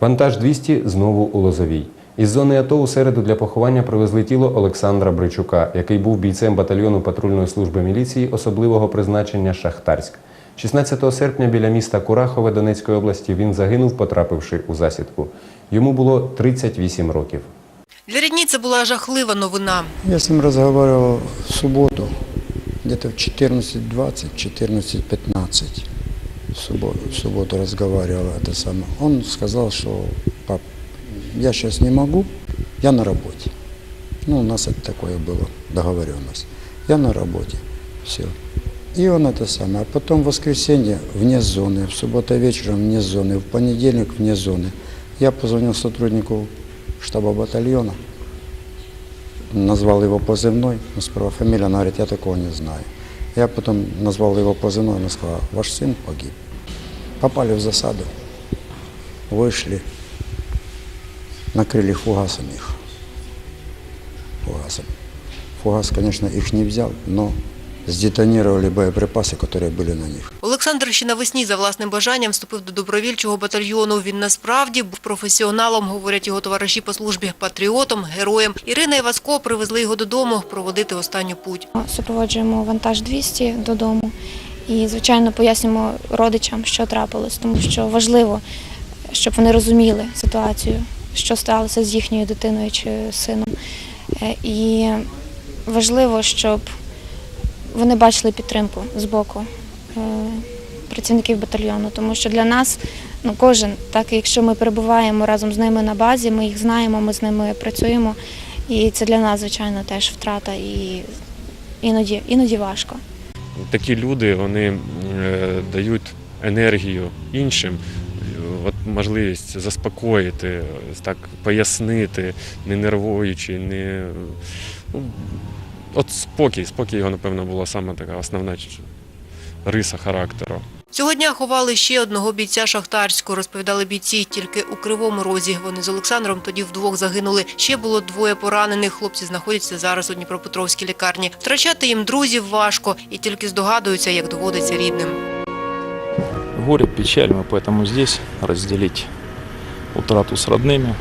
Вантаж 200 знову у Лозовій. Із зони АТО у середу для поховання привезли тіло Олександра Бричука, який був бійцем батальйону патрульної служби міліції особливого призначення Шахтарськ. 16 серпня біля міста Курахове Донецької області він загинув, потрапивши у засідку. Йому було 38 років. Для рідні це була жахлива новина. Я с ним разговаривал в субботу, где-то в 14.20, 14.15 В субботу, в субботу разговаривал это самое. Он сказал, что пап, я сейчас не могу, я на работе. Ну, у нас это такое было, договоренность. Я на работе, все. И он это самое. А потом в воскресенье вне зоны, в субботу вечером вне зоны, в понедельник вне зоны. Я позвонил сотруднику штаба батальона, назвал его позывной, ну, сперва фамилия, она говорит, я такого не знаю. Я потом назвал его позывной, она сказала, ваш сын погиб. Попали в засаду, вышли, накрыли фугасом их. Фугасом. Фугас, конечно, их не взял, но сдетонировали боеприпасы, которые были на них. Олександр ще навесні за власним бажанням вступив до добровільчого батальйону. Він насправді був професіоналом, говорять його товариші по службі, патріотом, героєм. Ірина і Васько привезли його додому проводити останню путь. Супроводжуємо вантаж 200 додому і, звичайно, пояснюємо родичам, що трапилось, тому що важливо, щоб вони розуміли ситуацію, що сталося з їхньою дитиною чи сином. Е, І важливо, щоб вони бачили підтримку з боку працівників батальйону, тому що для нас ну, кожен, так якщо ми перебуваємо разом з ними на базі, ми їх знаємо, ми з ними працюємо, і це для нас, звичайно, теж втрата і іноді, іноді важко. такі люди вони е, дають енергію іншим, от можливість заспокоїти, так пояснити, не нервуючи, не ну, от спокій, спокій його, напевно, була саме така основна риса характеру. Цього дня ховали ще одного бійця Шахтарського, розповідали бійці. Тільки у Кривому Розі вони з Олександром тоді вдвох загинули. Ще було двоє поранених. Хлопці знаходяться зараз у Дніпропетровській лікарні. Втрачати їм друзів важко і тільки здогадуються, як доводиться рідним. горе, печаль, мы поэтому здесь разделить утрату с родными.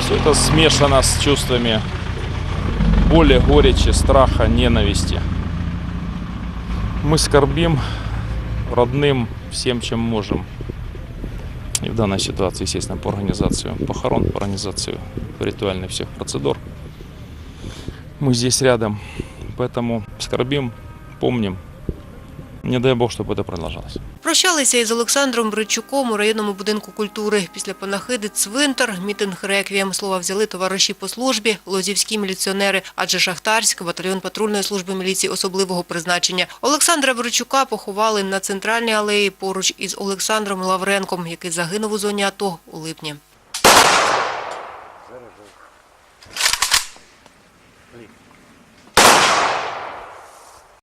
Все это смешано с чувствами боли, горечи, страха, ненависти. Мы скорбим родным всем, чем можем. И в данной ситуации, естественно, по организацию похорон, по организацию ритуальных всех процедур. Мы здесь рядом, поэтому скорбим, помним. не дай Бог, чтобы это продолжалось. Прощалися із Олександром Бричуком у районному будинку культури. Після панахиди цвинтар, мітинг реквієм. Слова взяли товариші по службі, лозівські міліціонери, адже Шахтарськ, батальйон патрульної служби міліції особливого призначення. Олександра Бричука поховали на центральній алеї поруч із Олександром Лавренком, який загинув у зоні АТО у липні.